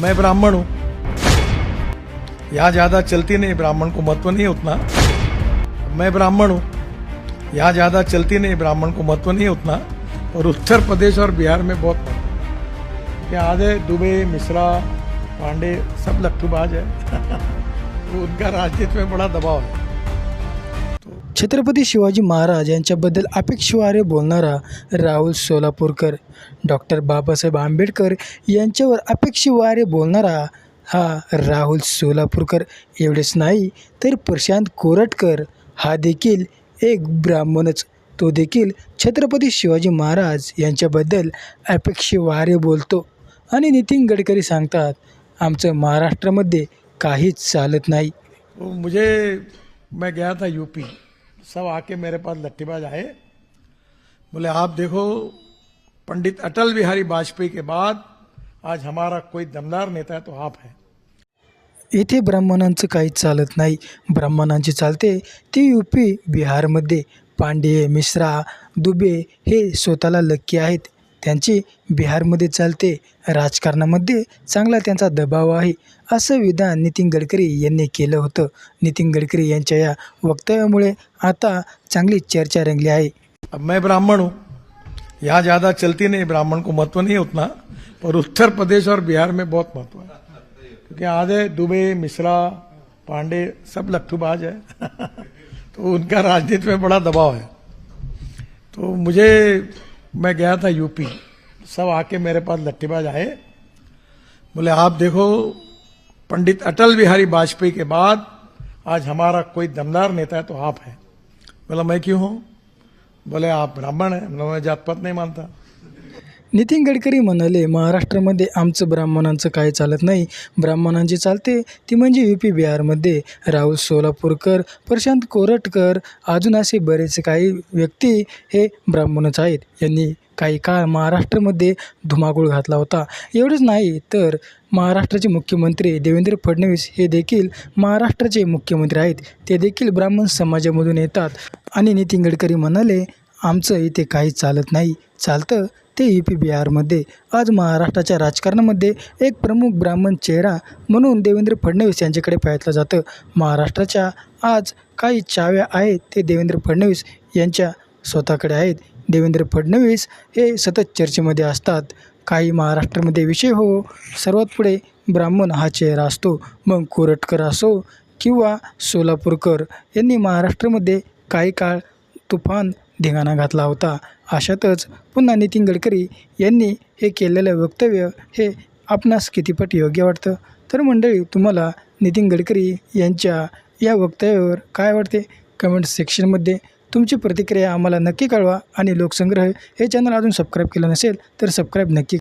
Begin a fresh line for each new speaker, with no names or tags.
मैं ब्राह्मण हूँ। यहाँ ज़्यादा चलती नहीं, ब्राह्मण को महत्व नहीं उतना। मैं ब्राह्मण हूँ। यहाँ ज़्यादा चलती नहीं, ब्राह्मण को महत्व नहीं उतना। और उत्तर प्रदेश और बिहार में बहुत क्या आधे दुबे, मिश्रा, पांडे, सब लट्ठूबाज है। उनका राजनीति में बड़ा दबाव है।
छत्रपती शिवाजी महाराज यांच्याबद्दल अपेक्षवारे बोलणारा राहुल सोलापूरकर डॉक्टर बाबासाहेब आंबेडकर यांच्यावर अपेक्षवारे बोलणारा हा राहुल सोलापूरकर. एवढेच नाही तर प्रशांत कोरटकर हा देखील एक ब्राह्मणच. तो देखील छत्रपती शिवाजी महाराज यांच्याबद्दल अपेक्षिवारे बोलतो. आणि नितीन गडकरी सांगतात आमचं महाराष्ट्रामध्ये काहीच चालत नाही.
म्हणजे मुझे मैं गया था यूपी. सब आके मेरे पास लट्ठीबाज आए। बोले आप देखो पंडित अटल बिहारी वाजपेयी के बाद आज हमारा कोई दमदार नेता है तो आप है।
इथे ब्राह्मणांचं काहीच चालत नाही. ब्राह्मणांची चालते ती यू पी बिहारमध्ये पांडे मिश्रा दुबे हे स्वतःला लक्की आहेत. त्यांची बिहारमध्ये चालते. राजकारणामध्ये चांगला त्यांचा दबाव आहे असं विधान नितीन गडकरी यांनी केलं होतं. नितीन गडकरी यांच्या या वक्तव्यामुळे आता चांगली चर्चा रंगली आहे.
अब मैं ब्राह्मण हूँ. यहाँ ज़्यादा चलती नहीं ब्राह्मण को महत्त्व नहीं उतना पर उत्तर प्रदेश और बिहार में बहुत महत्त्व है। क्योंकि आधे दुबे मिश्रा पांडे सब लट्ठूबाज है। तो उनका राजनीति में बड़ा दबाव है। तो मुझे मैं गया था यूपी। सब आके मेरे पास लट्ठीबाज आए। बोले, आप देखो, पंडित अटल बिहारी वाजपेयी के बाद आज हमारा कोई दमदार नेता है तो आप हैं। बोला, मैं क्यों हूँ? बोले, आप ब्राह्मण हैं। मैं जात पात नहीं मानता।
नितीन गडकरी म्हणाले महाराष्ट्रामध्ये आमचं ब्राह्मणांचं काही चालत नाही. ब्राह्मणांची चालते ती म्हणजे यू. पी. बिहारमध्ये. राहुल सोलापूरकर प्रशांत कोरटकर अजून असे बरेच काही व्यक्ती हे ब्राह्मणच आहेत. यांनी काही काळ महाराष्ट्रामध्ये धुमाकूळ घातला होता. एवढंच नाही तर महाराष्ट्राचे मुख्यमंत्री देवेंद्र फडणवीस हे देखील महाराष्ट्राचे मुख्यमंत्री आहेत. ते देखील ब्राह्मण समाजामधून येतात. आणि नितीन गडकरी म्हणाले आमचं इथे काही चालत नाही. चालतं ते यू पी बिहारमध्ये. आज महाराष्ट्राच्या राजकारणामध्ये एक प्रमुख ब्राह्मण चेहरा म्हणून देवेंद्र फडणवीस यांच्याकडे पाहिलं जातं. महाराष्ट्राच्या आज काही चाव्या आहेत ते देवेंद्र फडणवीस यांच्या स्वतःकडे आहेत. देवेंद्र फडणवीस हे सतत चर्चेमध्ये असतात. काही महाराष्ट्रामध्ये विषय हो सर्वात पुढे ब्राह्मण हा चेहरा असतो. मग कोरटकर असो किंवा सोलापूरकर यांनी महाराष्ट्रामध्ये काही काळ तुफान धिंगाणा घातला होता. अशातच पुन्हा नितीन गडकरी यांनी हे केलेलं वक्तव्य हे आपणास कितीपट योग्य वाटतं? तर मंडळी तुम्हाला नितीन गडकरी यांच्या या वक्तव्यावर काय वाटते? कमेंट सेक्शनमध्ये. तुमची प्रतिक्रिया आम्हाला नक्की कळवा आणि लोकसंग्रह हे चॅनल अजून सबस्क्राईब केलं नसेल तर सबस्क्राईब नक्की